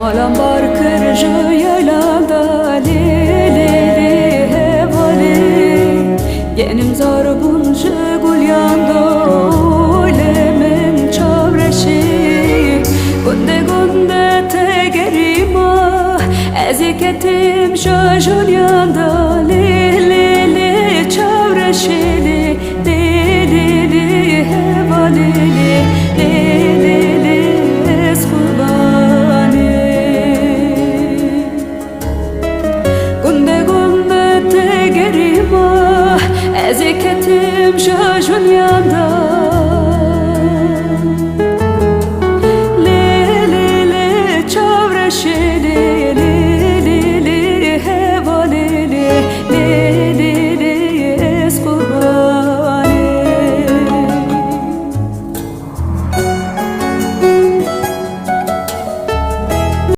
Alam bar kırıcı yaylanda li li li hevali. Genim zar buncu gul yando lemen çavreşi Gunde gunde te gerima Eziketim şaşul yanda Yetim şaşın yanda Le le le çavreşeli